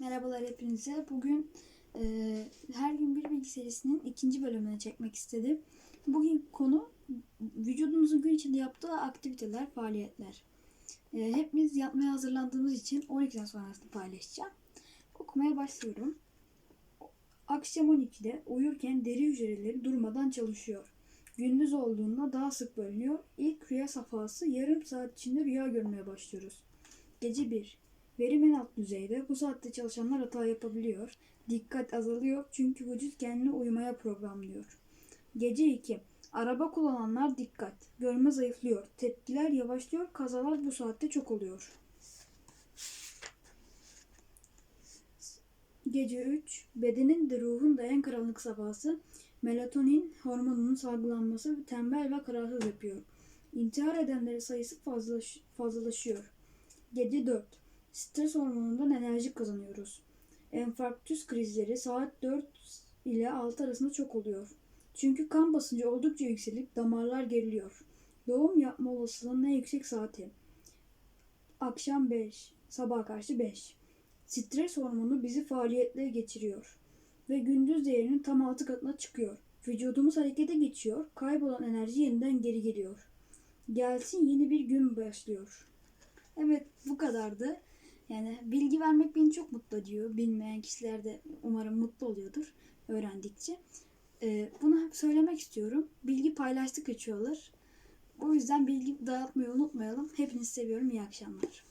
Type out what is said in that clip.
Merhabalar hepinize. Bugün e, her gün bir bilgi serisinin ikinci bölümünü çekmek istedim. Bugün konu vücudumuzun gün içinde yaptığı aktiviteler, faaliyetler. E, hepimiz yapmaya hazırlandığımız için 12'den sonrasını paylaşacağım. Okumaya başlıyorum. Akşam 12'de uyurken deri hücreleri durmadan çalışıyor. Gündüz olduğunda daha sık bölünüyor. İlk rüya safhası yarım saat içinde rüya görmeye başlıyoruz. Gece 1. Verim en alt düzeyde. Bu saatte çalışanlar hata yapabiliyor. Dikkat azalıyor çünkü vücut kendini uyumaya programlıyor. Gece 2. Araba kullananlar dikkat. Görme zayıflıyor. Tepkiler yavaşlıyor. Kazalar bu saatte çok oluyor. Gece 3. Bedenin de ruhun da en karanlık safhası. Melatonin hormonunun salgılanması tembel ve kararsız yapıyor. İntihar edenlerin sayısı fazlaş- fazlalaşıyor. Gece 4. Stres hormonundan enerji kazanıyoruz. Enfarktüs krizleri saat 4 ile 6 arasında çok oluyor. Çünkü kan basıncı oldukça yükselip damarlar geriliyor. Doğum yapma olasılığının en yüksek saati. Akşam 5, sabah karşı 5. Stres hormonu bizi faaliyetlere geçiriyor ve gündüz değerinin tam 6 katına çıkıyor. Vücudumuz harekete geçiyor, kaybolan enerji yeniden geri geliyor. Gelsin yeni bir gün başlıyor. Evet bu kadardı. Yani bilgi vermek beni çok mutlu ediyor. Bilmeyen kişiler de umarım mutlu oluyordur öğrendikçe. Ee, bunu hep söylemek istiyorum. Bilgi paylaştıkça çoğalır. O yüzden bilgi dağıtmayı unutmayalım. Hepinizi seviyorum. İyi akşamlar.